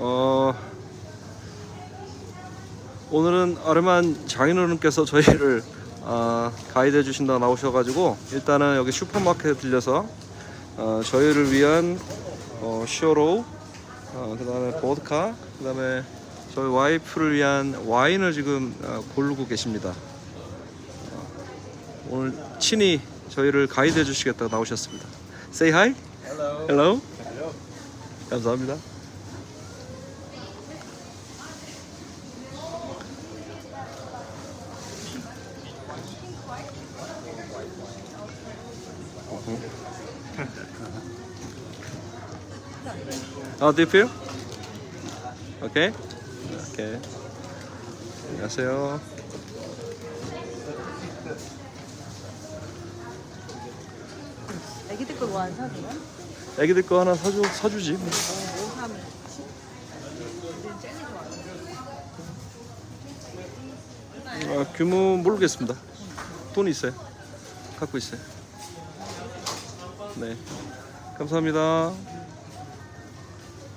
어 오늘은 아르만 장인어른께서 저희를 어, 가이드 해 주신다 나오셔가지고 일단은 여기 슈퍼마켓에 들려서 어, 저희를 위한 어, 쇼로 어, 그 다음에 보드카 그 다음에 저희 와이프를 위한 와인을 지금 어, 고르고 계십니다. 어, 오늘 친히 저희를 가이드 해 주시겠다고 나오셨습니다. Say hi. Hello. Hello. 감사합니다. How do you feel? Okay. Okay. 안녕하세요. 애기들 거 뭐 안 사줘요? 애기들 거 하나 사주 사주지. 뭐. 뭐? 아, 규모 모르겠습니다. 돈 있어요. 갖고 있어요. 네. 감사합니다.